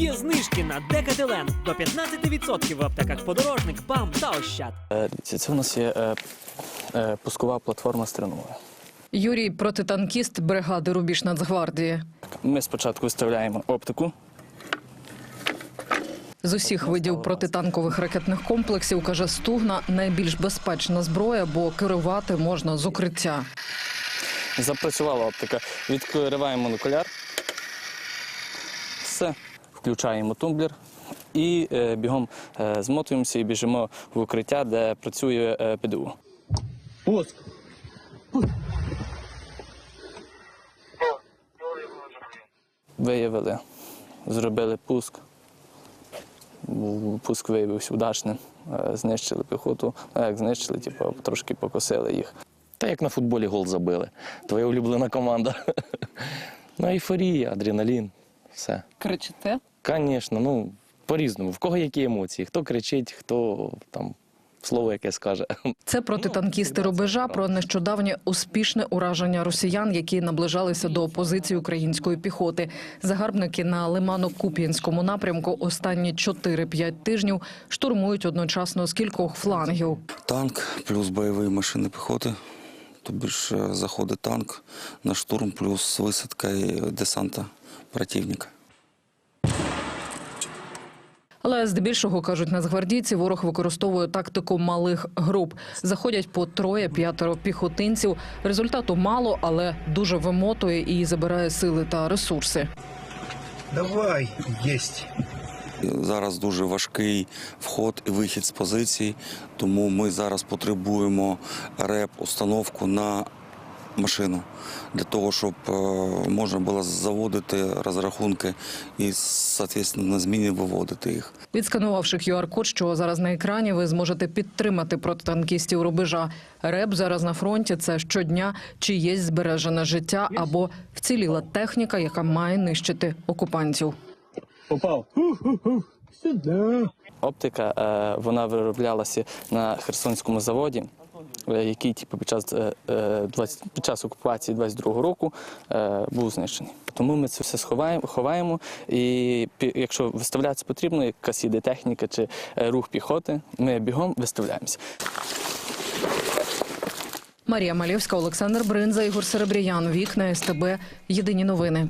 Є знижки на Декателен до 15% в аптеках подорожник, БАМ та Ощад. Е, це у нас є е, е, пускова платформа з. Юрій протитанкіст бригади Рубіж Нацгвардії. Ми спочатку виставляємо оптику. З усіх видів протитанкових ракетних комплексів каже Стугна найбільш безпечна зброя, бо керувати можна з укриття. Запрацювала оптика. Відкриваємо монокуляр. Все. Включаємо тумблер і е, бігом е, змотуємося і біжимо в укриття, де працює е, ПДУ. Пуск. Виявили, зробили пуск. Пуск виявився удачним. Знищили піхоту. Ну, як знищили, типу, трошки покосили їх. Та як на футболі гол забили. Твоя улюблена команда. ну, ейфорія, адреналін, все. Кричите? Звісно, ну, по-різному. В кого які емоції? Хто кричить, хто там слово яке скаже. Це протитанкісти рубежа про нещодавнє успішне ураження росіян, які наближалися до позиції української піхоти. Загарбники на Лимано-Куп'янському напрямку останні 4-5 тижнів штурмують одночасно з кількох флангів. Танк плюс бойові машини піхоти. Тобі ж е, заходить танк на штурм, плюс висадка і десанта противника. Але здебільшого кажуть нацгвардійці, ворог використовує тактику малих груп. Заходять по троє-п'ятеро піхотинців. Результату мало, але дуже вимотує і забирає сили та ресурси. Давай, есть. Зараз дуже важкий вход і вихід з позицій, тому ми зараз потребуємо реп, установку на машину для того, щоб е, можна було заводити розрахунки і, соответственно, на зміні виводити їх. Відсканувавши QR-код, що зараз на екрані, ви зможете підтримати протитанкістів рубежа. РЕБ зараз на фронті це щодня чиєсь збережене життя або вціліла техніка, яка має нищити окупантів. Попал. Сюда. Оптика е, вона вироблялася на Херсонському заводі, який типу, під, час, е, е, 20, під час окупації 22-го року е, був знищений. Тому ми це все сховаємо, ховаємо. І якщо виставлятися потрібно, якась іде техніка чи е, рух піхоти, ми бігом виставляємося. Марія Малєвська, Олександр Бринза, Ігор Серебряян. Вікна СТБ. Єдині новини.